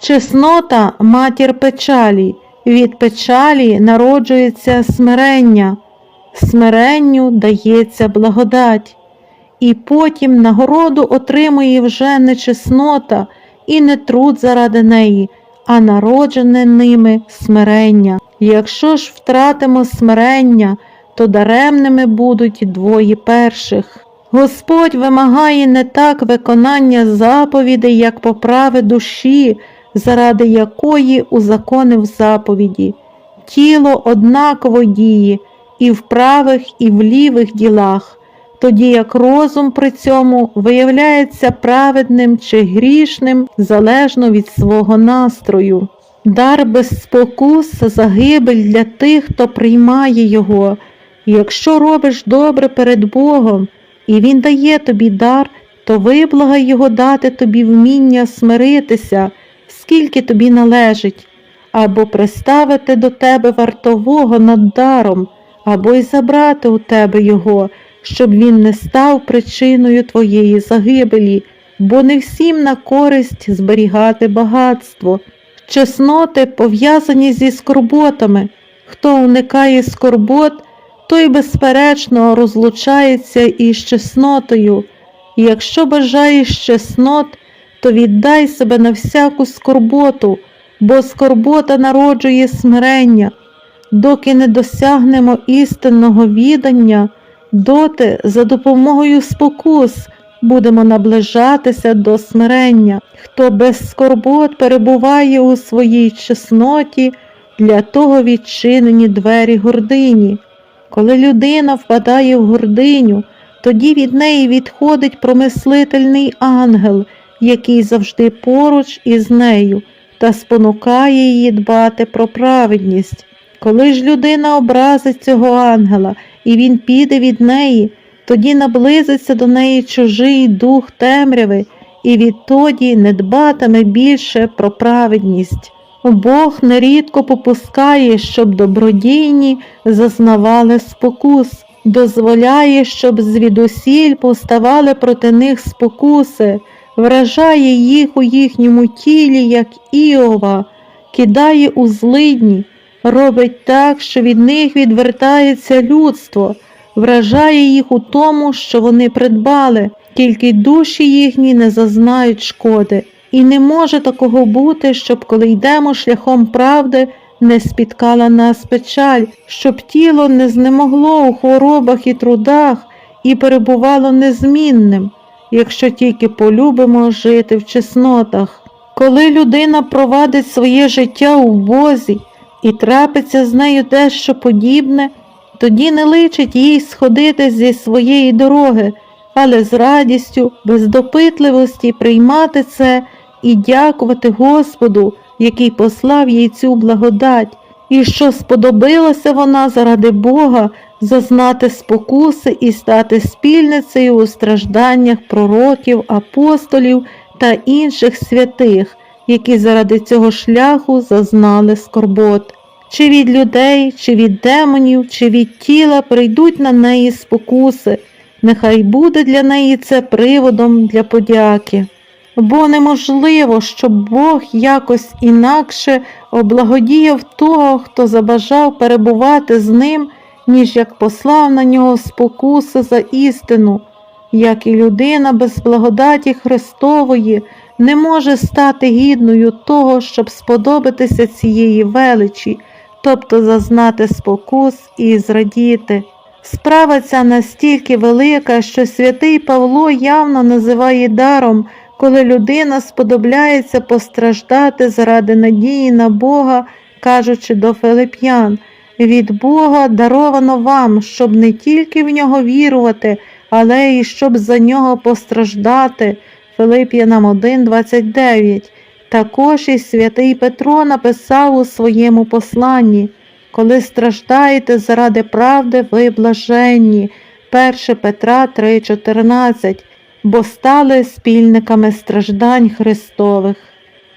Чеснота матір печалі, від печалі народжується смирення, смиренню дається благодать, і потім нагороду отримує вже не чеснота і не труд заради неї, а народжене ними смирення. Якщо ж втратимо смирення, то даремними будуть двоє перших. Господь вимагає не так виконання заповідей, як поправи душі, заради якої узаконив заповіді. Тіло однаково діє і в правих, і в лівих ділах, тоді як розум при цьому виявляється праведним чи грішним залежно від свого настрою. Дар без спокус загибель для тих, хто приймає його. Якщо робиш добре перед Богом, і Він дає тобі дар, то виблагай його дати тобі вміння смиритися, скільки тобі належить, або приставити до тебе вартового над даром, або й забрати у тебе його, щоб він не став причиною твоєї загибелі, бо не всім на користь зберігати багатство. Чесноти пов'язані зі скорботами. Хто уникає скорбот, той, безперечно, розлучається із чеснотою. І Якщо бажаєш чеснот, то віддай себе на всяку скорботу, бо скорбота народжує смирення. Доки не досягнемо істинного відання, доти за допомогою спокус будемо наближатися до смирення. Хто без скорбот перебуває у своїй чесноті, для того відчинені двері гордині. Коли людина впадає в гординю, тоді від неї відходить промислительний ангел, який завжди поруч із нею, та спонукає її дбати про праведність. Коли ж людина образить цього ангела, і він піде від неї, тоді наблизиться до неї чужий дух темряви, і відтоді не дбатиме більше про праведність. Бог нерідко попускає, щоб добродійні зазнавали спокус, дозволяє, щоб звідусіль поставали проти них спокуси, вражає їх у їхньому тілі, як Іова, кидає у злидні, робить так, що від них відвертається людство, вражає їх у тому, що вони придбали, тільки душі їхні не зазнають шкоди. І не може такого бути, щоб коли йдемо шляхом правди, не спіткала нас печаль, щоб тіло не знемогло у хворобах і трудах і перебувало незмінним, якщо тільки полюбимо жити в чеснотах. Коли людина провадить своє життя у Бозі і трапиться з нею дещо подібне, тоді не личить їй сходити зі своєї дороги, але з радістю, без допитливості приймати це і дякувати Господу, який послав їй цю благодать, і що сподобилася вона заради Бога зазнати спокуси і стати спільницею у стражданнях пророків, апостолів та інших святих, які заради цього шляху зазнали скорбот. Чи від людей, чи від демонів, чи від тіла прийдуть на неї спокуси, нехай буде для неї це приводом для подяки бо неможливо, щоб Бог якось інакше облагодіяв того, хто забажав перебувати з ним, ніж як послав на нього спокуси за істину, як і людина без благодаті Христової не може стати гідною того, щоб сподобатися цієї величі, тобто зазнати спокус і зрадіти. Справа ця настільки велика, що святий Павло явно називає даром коли людина сподобляється постраждати заради надії на Бога, кажучи до Филип'ян, від Бога даровано вам, щоб не тільки в нього вірувати, але й щоб за нього постраждати. Филип'янам 1,29. Також і святий Петро написав у своєму посланні, коли страждаєте заради правди, ви блаженні. 1 Петра 3,14 бо стали спільниками страждань Христових.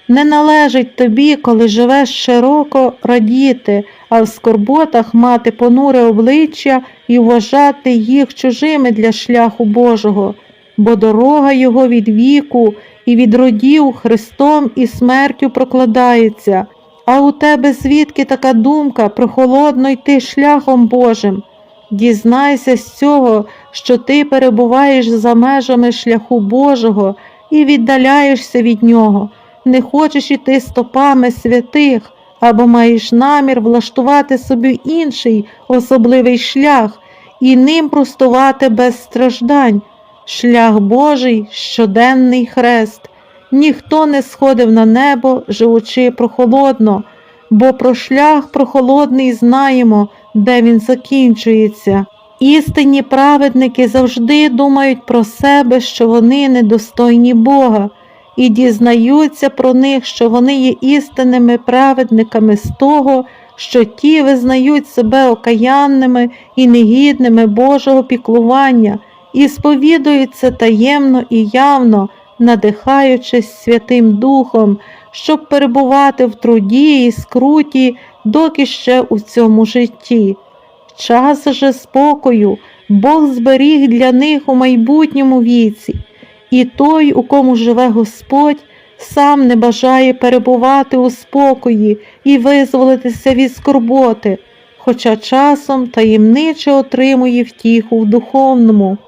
Не належить тобі, коли живеш широко, радіти, а в скорботах мати понуре обличчя і вважати їх чужими для шляху Божого, бо дорога його від віку, і від родів Христом і смертю прокладається. А у тебе звідки така думка прохолодно йти шляхом Божим? Дізнайся з цього, що ти перебуваєш за межами шляху Божого і віддаляєшся від нього, не хочеш іти стопами святих, або маєш намір влаштувати собі інший особливий шлях і ним простувати без страждань. Шлях Божий щоденний хрест. Ніхто не сходив на небо, живучи прохолодно, бо про шлях прохолодний знаємо, де він закінчується. Істинні праведники завжди думають про себе, що вони недостойні Бога, і дізнаються про них, що вони є істинними праведниками з того, що ті визнають себе окаянними і негідними Божого піклування, і сповідуються таємно і явно, надихаючись Святим Духом, щоб перебувати в труді і скруті, доки ще у цьому житті. Час же спокою Бог зберіг для них у майбутньому віці, і той, у кому живе Господь, сам не бажає перебувати у спокої і визволитися від скорботи, хоча часом таємниче отримує втіху в духовному.